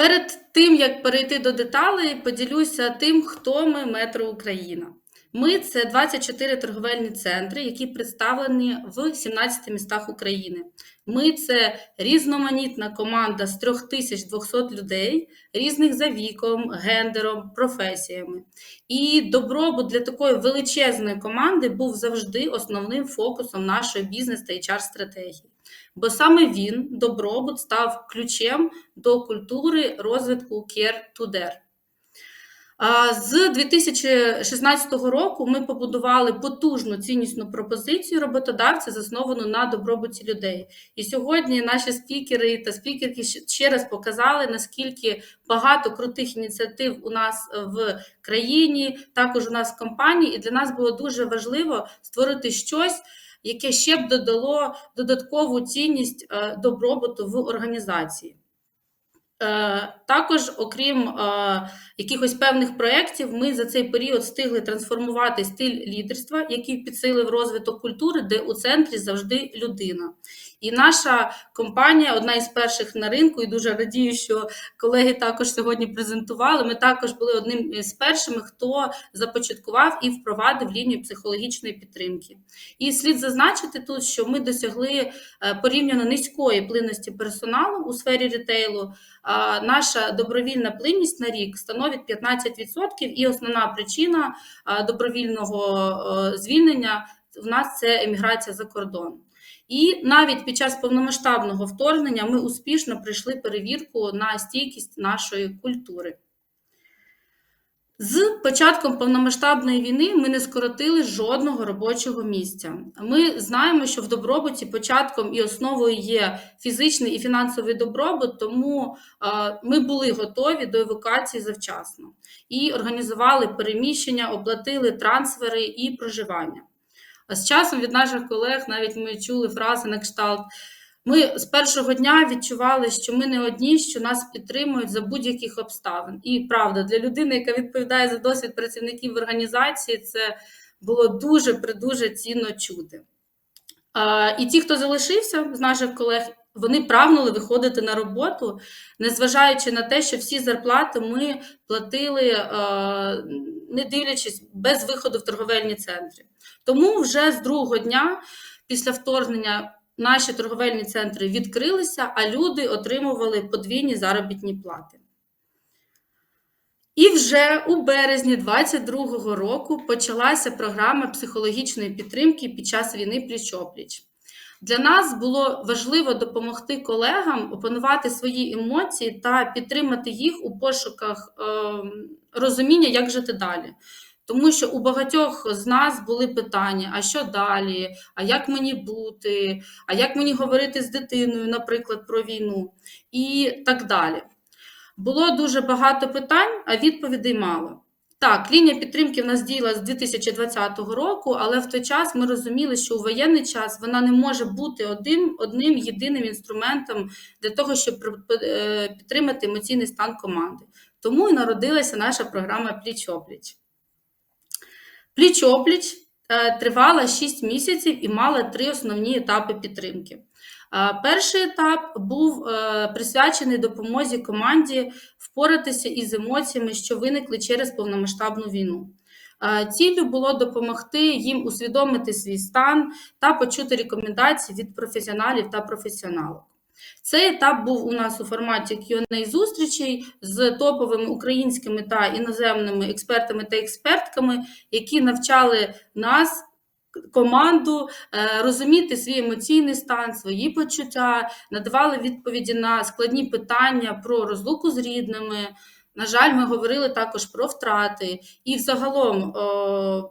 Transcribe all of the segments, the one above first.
Перед тим, як перейти до деталей, поділюся тим, хто ми Метро Україна. Ми це 24 торговельні центри, які представлені в 17 містах України. Ми це різноманітна команда з 3200 людей, різних за віком, гендером, професіями. І добробут для такої величезної команди був завжди основним фокусом нашої бізнес та HR-стратегії. Бо саме він, добробут, став ключем до культури розвитку to Dare. З 2016 року ми побудували потужну ціннісну пропозицію роботодавця, засновану на добробуті людей. І сьогодні наші спікери та спікерки ще- раз показали, наскільки багато крутих ініціатив у нас в країні, також у нас в компанії. І для нас було дуже важливо створити щось, яке ще б додало додаткову цінність е, добробуту в організації. Е, Також, окрім е, якихось певних проєктів, ми за цей період встигли трансформувати стиль лідерства, який підсилив розвиток культури, де у центрі завжди людина. І наша компанія одна із перших на ринку, і дуже радію, що колеги також сьогодні презентували. Ми також були одним із першими, хто започаткував і впровадив лінію психологічної підтримки. І слід зазначити тут, що ми досягли е, порівняно низької плинності персоналу у сфері ретейлу. А Наша добровільна плинність на рік становить 15%, і основна причина добровільного е, звільнення в нас це еміграція за кордон. І навіть під час повномасштабного вторгнення ми успішно пройшли перевірку на стійкість нашої культури. З початком повномасштабної війни ми не скоротили жодного робочого місця. Ми знаємо, що в добробуті початком і основою є фізичний і фінансовий добробут, тому ми були готові до евакуації завчасно і організували переміщення, оплатили трансфери і проживання. А з часом від наших колег навіть ми чули фрази на кшталт. Ми з першого дня відчували, що ми не одні, що нас підтримують за будь-яких обставин. І правда, для людини, яка відповідає за досвід працівників в організації, це було дуже придуже цінно чути. І ті, хто залишився з наших колег, вони прагнули виходити на роботу, незважаючи на те, що всі зарплати ми платили, не дивлячись без виходу в торговельні центри. Тому вже з другого дня після вторгнення наші торговельні центри відкрилися, а люди отримували подвійні заробітні плати. І вже у березні 2022 року почалася програма психологічної підтримки під час війни пліч-опліч. Для нас було важливо допомогти колегам опанувати свої емоції та підтримати їх у пошуках е, розуміння, як жити далі. Тому що у багатьох з нас були питання: а що далі? А як мені бути? А як мені говорити з дитиною, наприклад, про війну, і так далі. Було дуже багато питань, а відповідей мало. Так, лінія підтримки в нас діяла з 2020 року, але в той час ми розуміли, що у воєнний час вона не може бути одним, одним єдиним інструментом для того, щоб е, підтримати емоційний стан команди. Тому і народилася наша програма Пліч-опліч. Пліч-опліч е, тривала 6 місяців і мала три основні етапи підтримки. Е, Перший етап був е, присвячений допомозі команді впоратися із емоціями, що виникли через повномасштабну війну. Ціллю було допомогти їм усвідомити свій стан та почути рекомендації від професіоналів та професіоналок. Цей етап був у нас у форматі Q&A зустрічей з топовими українськими та іноземними експертами та експертками, які навчали нас, команду, е, розуміти свій емоційний стан, свої почуття, надавали відповіді на складні питання про розлуку з рідними. На жаль, ми говорили також про втрати, і взагалом о,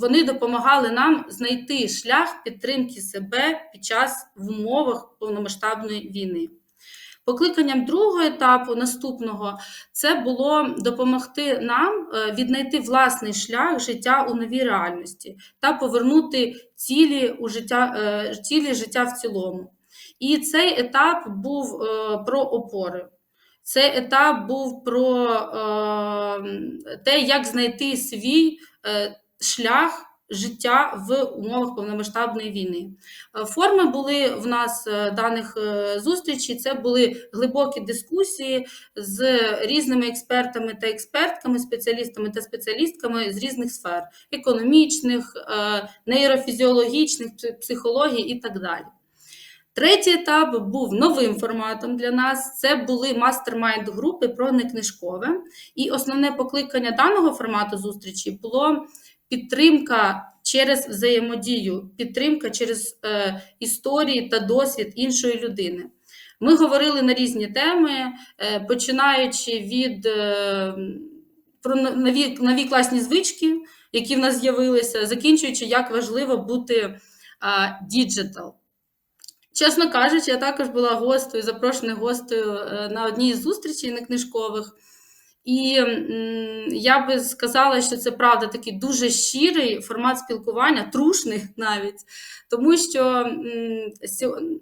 вони допомагали нам знайти шлях підтримки себе під час в умовах повномасштабної війни. Покликанням другого етапу наступного це було допомогти нам е, віднайти власний шлях життя у новій реальності та повернути цілі у життя, е, цілі життя в цілому. І цей етап був е, про опори. Цей етап був про те, як знайти свій шлях життя в умовах повномасштабної війни. Е, Форми були в нас е, даних е, зустрічей. Це були глибокі дискусії з різними експертами та експертками, спеціалістами та спеціалістками з різних сфер: економічних, нейрофізіологічних, психології і так далі. Третій етап був новим форматом для нас. Це були мастер-майнд групи про некнижкове. І основне покликання даного формату зустрічі було підтримка через взаємодію, підтримка через е, історії та досвід іншої людини. Ми говорили на різні теми, е, починаючи від е, про нові, нові класні звички, які в нас з'явилися, закінчуючи, як важливо бути діджитал. Чесно кажучи, я також була гостею, запрошеною гостею е, на одній із зустрічей некнижкових. І я би сказала, що це правда такий дуже щирий формат спілкування, трушний навіть, тому що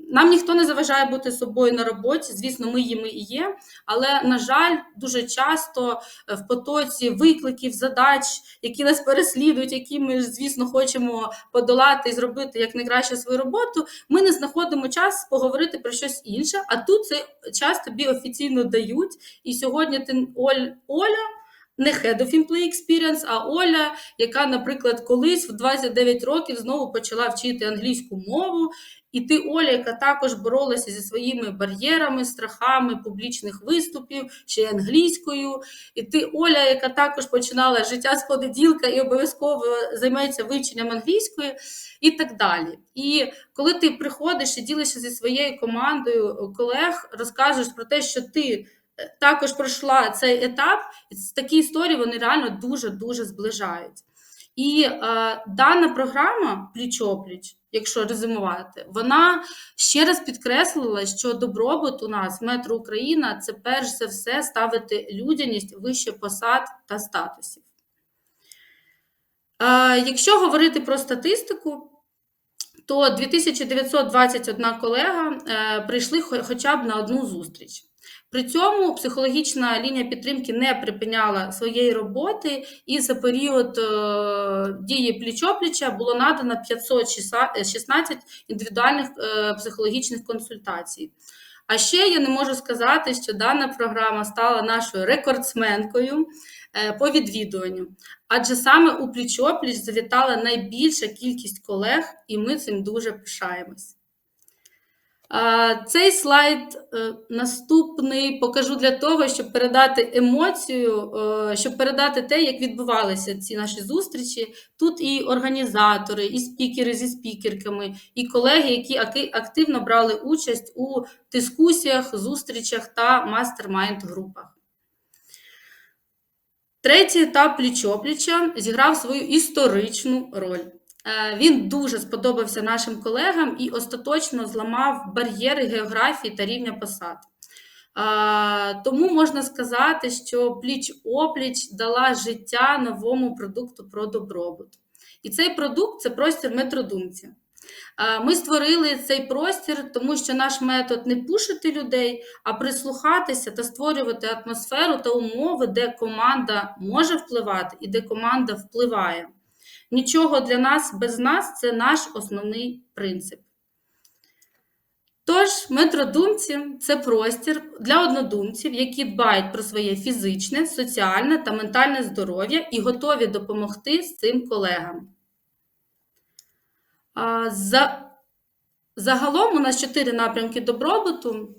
нам ніхто не заважає бути собою на роботі. Звісно, ми їми і є. Але, на жаль, дуже часто е, в потоці викликів, задач, які нас переслідують, які ми, звісно, хочемо подолати і зробити як найкраще свою роботу, ми не знаходимо час поговорити про щось інше. А тут цей час тобі офіційно дають. І сьогодні ти Оль, Оля. Не Head of Employee Experience, а Оля, яка, наприклад, колись в 29 років знову почала вчити англійську мову. І ти, Оля, яка також боролася зі своїми бар'єрами, страхами публічних виступів, ще й англійською. І ти, Оля, яка також починала життя з понеділка і обов'язково займається вивченням англійської, і так далі. І коли ти приходиш і ділишся зі своєю командою колег, розкажеш про те, що ти також пройшла цей етап, такі історії вони реально дуже дуже зближають. І е, дана програма пліч-опліч, якщо резюмувати, вона ще раз підкреслила, що добробут у нас, метро Україна, це перш за все ставити людяність вище посад та статусів. Е, якщо говорити про статистику, то 2921 колега е, прийшли хоча б на одну зустріч. При цьому психологічна лінія підтримки не припиняла своєї роботи, і за період е, дії пліч-опліча було надано 516 індивідуальних е, психологічних консультацій. А ще я не можу сказати, що дана програма стала нашою рекордсменкою е, по відвідуванню. Адже саме у пліч-опліч завітала найбільша кількість колег, і ми цим дуже пишаємось. Цей слайд е, наступний покажу для того, щоб передати емоцію, е, щоб передати те, як відбувалися ці наші зустрічі. Тут і організатори, і спікери зі спікерками, і колеги, які активно брали участь у дискусіях, зустрічах та мастер-майнд групах. Третій етап пліч-опліча зіграв свою історичну роль. Е, Він дуже сподобався нашим колегам і остаточно зламав бар'єри географії та рівня посад. Е, Тому можна сказати, що пліч-опліч дала життя новому продукту про добробут. І цей продукт це простір метродумці. Е, Ми створили цей простір, тому що наш метод не пушити людей, а прислухатися та створювати атмосферу та умови, де команда може впливати і де команда впливає. Нічого для нас без нас це наш основний принцип. Тож, метродумці це простір для однодумців, які дбають про своє фізичне, соціальне та ментальне здоров'я і готові допомогти з цим колегам. Загалом у нас чотири напрямки добробуту: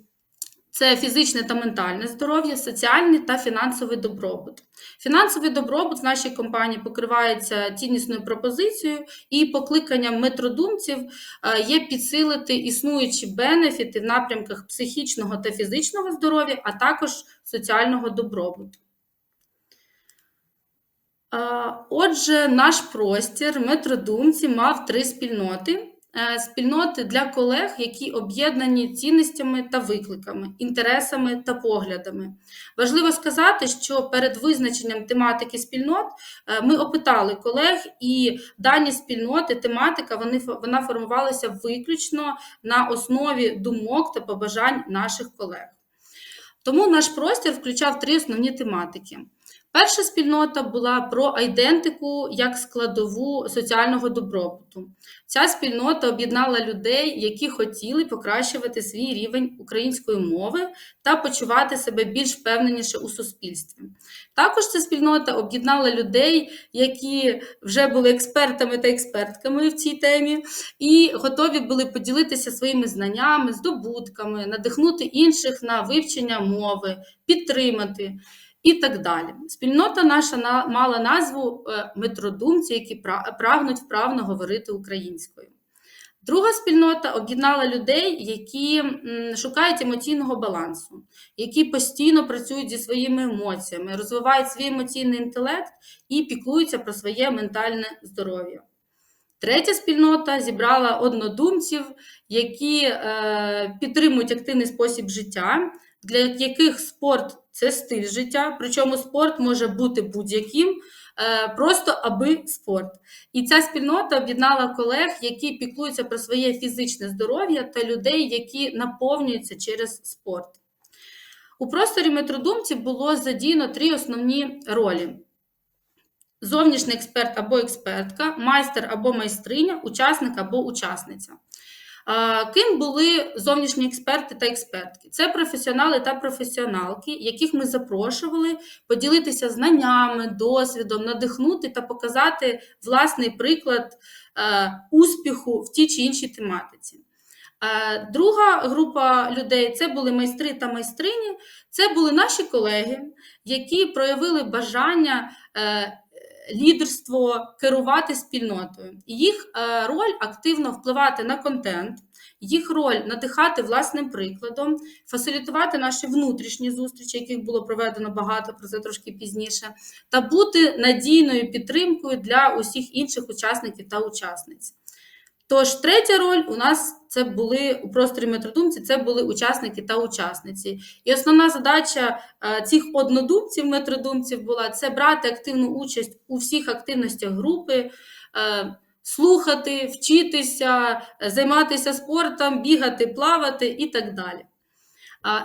це фізичне та ментальне здоров'я, соціальний та фінансовий добробут. Фінансовий добробут в нашій компанії покривається ціннісною пропозицією і покликанням метродумців е, є підсилити існуючі бенефіти в напрямках психічного та фізичного здоров'я, а також соціального добробуту. Е, Отже, наш простір метродумці мав три спільноти. Е, Спільноти для колег, які об'єднані цінностями та викликами, інтересами та поглядами. Важливо сказати, що перед визначенням тематики спільнот е, ми опитали колег, і дані спільноти, тематика вони, вона формувалася виключно на основі думок та побажань наших колег. Тому наш простір включав три основні тематики. Перша спільнота була про айдентику як складову соціального добробуту. Ця спільнота об'єднала людей, які хотіли покращувати свій рівень української мови та почувати себе більш впевненіше у суспільстві. Також ця спільнота об'єднала людей, які вже були експертами та експертками в цій темі, і готові були поділитися своїми знаннями, здобутками, надихнути інших на вивчення мови, підтримати і так далі. Спільнота наша на- мала назву е, метродумці, які прагнуть вправно говорити українською. Друга спільнота об'єднала людей, які шукають емоційного балансу, які постійно працюють зі своїми емоціями, розвивають свій емоційний інтелект і піклуються про своє ментальне здоров'я. Третя спільнота зібрала однодумців, які е, підтримують активний спосіб життя, для яких спорт це стиль життя, причому спорт може бути будь-яким, е, просто аби спорт. І ця спільнота об'єднала колег, які піклуються про своє фізичне здоров'я та людей, які наповнюються через спорт. У просторі метродумців було задіяно три основні ролі: зовнішній експерт або експертка, майстер або майстриня, учасник або учасниця. Ким були зовнішні експерти та експертки? Це професіонали та професіоналки, яких ми запрошували поділитися знаннями, досвідом, надихнути та показати власний приклад е, успіху в тій чи іншій тематиці. Е, Друга група людей це були майстри та майстрині. Це були наші колеги, які проявили бажання е, лідерство керувати спільнотою. Їх е, роль активно впливати на контент, їх роль надихати власним прикладом, фасилітувати наші внутрішні зустрічі, яких було проведено багато, про це трошки пізніше, та бути надійною підтримкою для усіх інших учасників та учасниць. Тож, третя роль у нас це були у просторі метродумці, це були учасники та учасниці. І основна задача е, цих однодумців, метродумців була це брати активну участь у всіх активностях групи, е, слухати, вчитися, займатися спортом, бігати, плавати і так далі.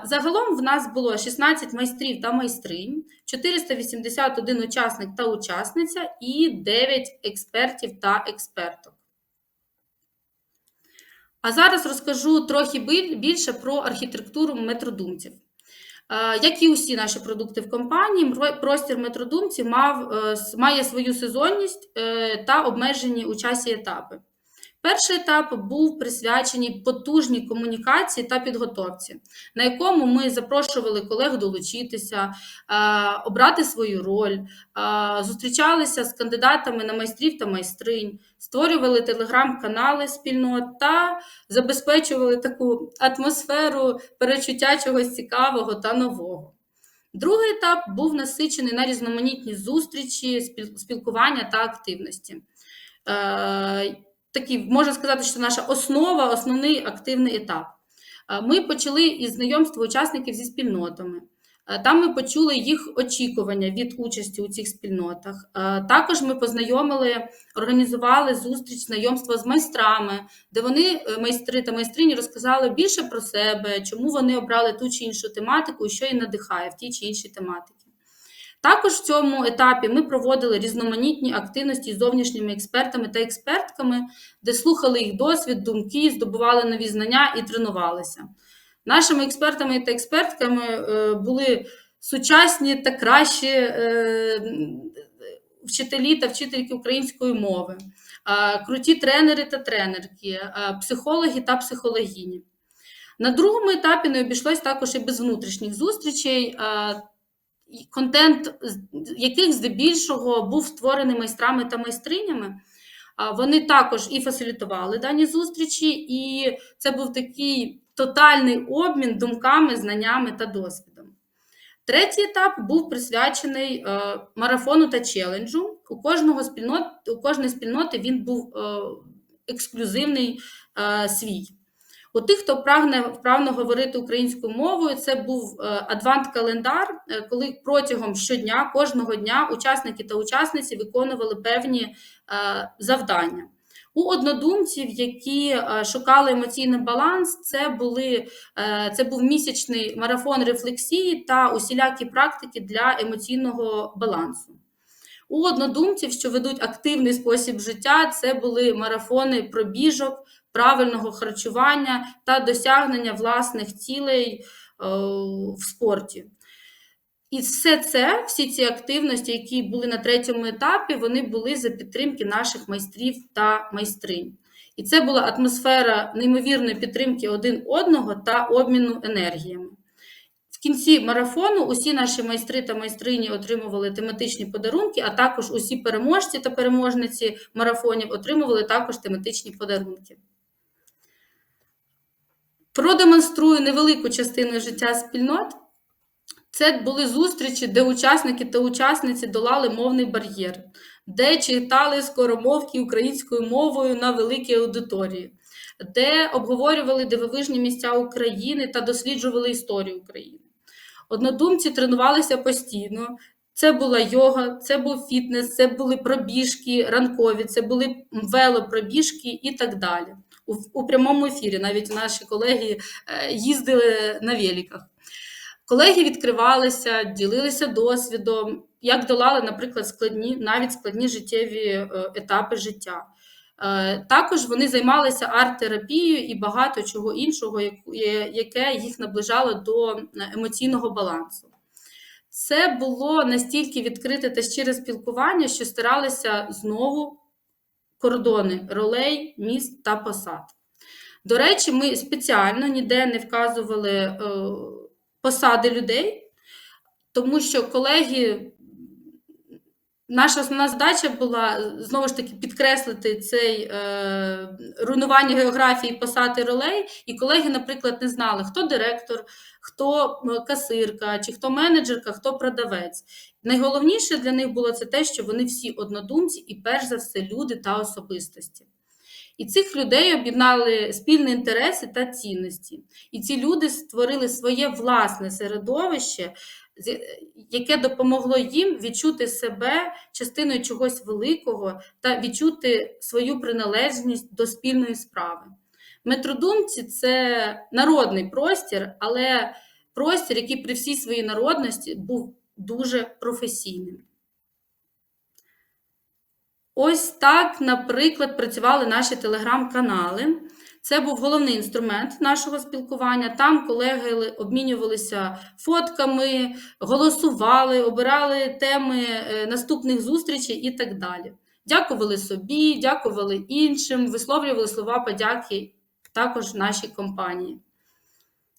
Загалом в нас було 16 майстрів та майстринь, 481 учасник та учасниця і 9 експертів та експерток. А зараз розкажу трохи більше про архітектуру метродумців. Як і усі наші продукти в компанії, простір метродумців мав, е, має свою сезонність е, та обмежені у часі етапи. Перший етап був присвячений потужній комунікації та підготовці, на якому ми запрошували колег долучитися, е, обрати свою роль, е, зустрічалися з кандидатами на майстрів та майстринь, створювали телеграм-канали спільнот та забезпечували таку атмосферу перечуття чогось цікавого та нового. Другий етап був насичений на різноманітні зустрічі, спілкування та активності. Такий, можна сказати, що наша основа, основний активний етап. Е, Ми почали із знайомства учасників зі спільнотами. Е, Там ми почули їх очікування від участі у цих спільнотах. Е, Також ми познайомили, організували зустріч знайомства з майстрами, де вони, майстри та майстрині, розказали більше про себе, чому вони обрали ту чи іншу тематику що їх надихає в тій чи іншій тематиці. Також в цьому етапі ми проводили різноманітні активності з зовнішніми експертами та експертками, де слухали їх досвід, думки, здобували нові знання і тренувалися. Нашими експертами та експертками е, були сучасні та кращі е, вчителі та вчительки української мови, круті тренери та тренерки, психологи та психологині. На другому етапі не обійшлось також і без внутрішніх зустрічей, контент яких здебільшого був створений майстрами та майстринями. Вони також і фасилітували дані зустрічі, і це був такий тотальний обмін думками, знаннями та досвідом. Третій етап був присвячений е, марафону та челенджу. У кожного спільнот, у кожної спільноти він був е, ексклюзивний е, свій. У тих, хто прагне вправно говорити українською мовою, це був адвант-календар, е, коли протягом щодня, кожного дня учасники та учасниці виконували певні е, завдання. У однодумців, які е, шукали емоційний баланс, це, були, е, це був місячний марафон рефлексії та усілякі практики для емоційного балансу. У однодумців, що ведуть активний спосіб життя, це були марафони пробіжок, правильного харчування та досягнення власних цілей е, в спорті. І все це, всі ці активності, які були на третьому етапі, вони були за підтримки наших майстрів та майстринь. І це була атмосфера неймовірної підтримки один одного та обміну енергіями. В кінці марафону усі наші майстри та майстрині отримували тематичні подарунки, а також усі переможці та переможниці марафонів отримували також тематичні подарунки. Продемонструю невелику частину життя спільнот. Це були зустрічі, де учасники та учасниці долали мовний бар'єр, де читали скоромовки українською мовою на великій аудиторії, де обговорювали дивовижні місця України та досліджували історію України. Однодумці тренувалися постійно. Це була йога, це був фітнес, це були пробіжки ранкові, це були велопробіжки і так далі. У, у прямому ефірі навіть наші колеги е, їздили на великах. Колеги відкривалися, ділилися досвідом, як долали, наприклад, складні, навіть складні життєві е, етапи життя. Е, Також вони займалися арт-терапією і багато чого іншого, яке їх наближало до е, емоційного балансу. Це було настільки відкрите та щире спілкування, що старалися знову кордони ролей, міст та посад. До речі, ми спеціально ніде не вказували е, посади людей, тому що колеги, наша основна задача була знову ж таки підкреслити цей е, руйнування географії посад і ролей. І колеги, наприклад, не знали, хто директор, хто касирка, чи хто менеджерка, хто продавець. Найголовніше для них було це те, що вони всі однодумці і, перш за все, люди та особистості. І цих людей об'єднали спільні інтереси та цінності. І ці люди створили своє власне середовище, яке допомогло їм відчути себе частиною чогось великого та відчути свою приналежність до спільної справи. Метродумці це народний простір, але простір, який при всій своїй народності був дуже професійним. Ось так, наприклад, працювали наші телеграм-канали. Це був головний інструмент нашого спілкування. Там колеги обмінювалися фотками, голосували, обирали теми е, наступних зустрічей і так далі. Дякували собі, дякували іншим, висловлювали слова подяки також нашій компанії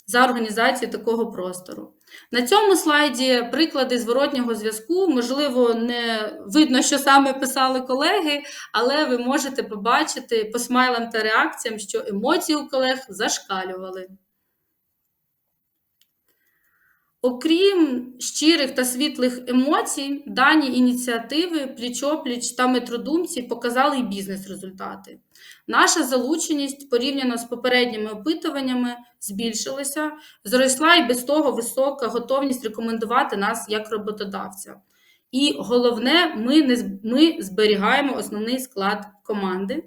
за організацію такого простору. На цьому слайді приклади зворотнього зв'язку. Можливо, не видно, що саме писали колеги, але ви можете побачити по смайлам та реакціям, що емоції у колег зашкалювали. Окрім щирих та світлих емоцій, дані ініціативи пліч-опліч та метродумці показали й бізнес-результати. Наша залученість порівняно з попередніми опитуваннями збільшилася, зросла і без того висока готовність рекомендувати нас як роботодавця. І головне, ми, не, ми зберігаємо основний склад команди.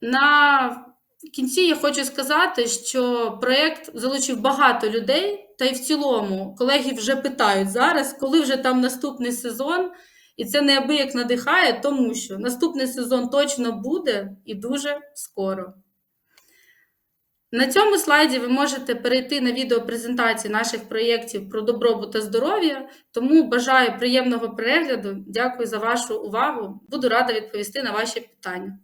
На кінці я хочу сказати, що проєкт залучив багато людей, та й в цілому колеги вже питають зараз, коли вже там наступний сезон. І це неабияк надихає, тому що наступний сезон точно буде і дуже скоро. На цьому слайді ви можете перейти на відеопрезентації наших проєктів про добробут та здоров'я. Тому бажаю приємного перегляду. Дякую за вашу увагу. Буду рада відповісти на ваші питання.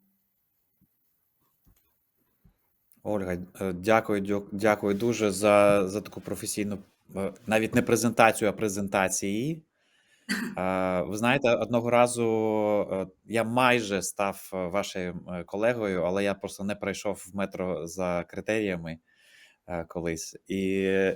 Ольга, е, дякую, дякую дуже за, за таку професійну, е, навіть не презентацію, а презентації. Е, Ви знаєте, одного разу я майже став вашим колегою, але я просто не пройшов в метро за критеріями колись. І,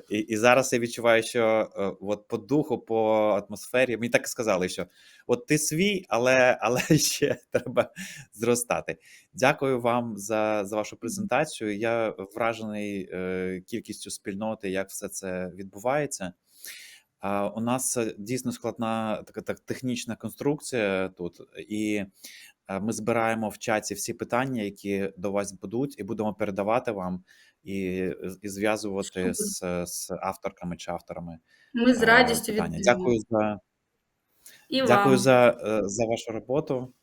і, і зараз я відчуваю, що е, от по духу, по атмосфері, мені так і сказали, що от ти свій, але, але ще треба зростати. Дякую вам за, за вашу презентацію. Я вражений е, кількістю спільноти, як все це відбувається. У нас е, дійсно складна така так, технічна конструкція тут, і Е, Ми збираємо в чаті всі питання, які до вас будуть, і будемо передавати вам і, і зв'язувати з, з авторками чи авторами Ми з радістю від. Дякую за І дякую вам. за, е, за вашу роботу.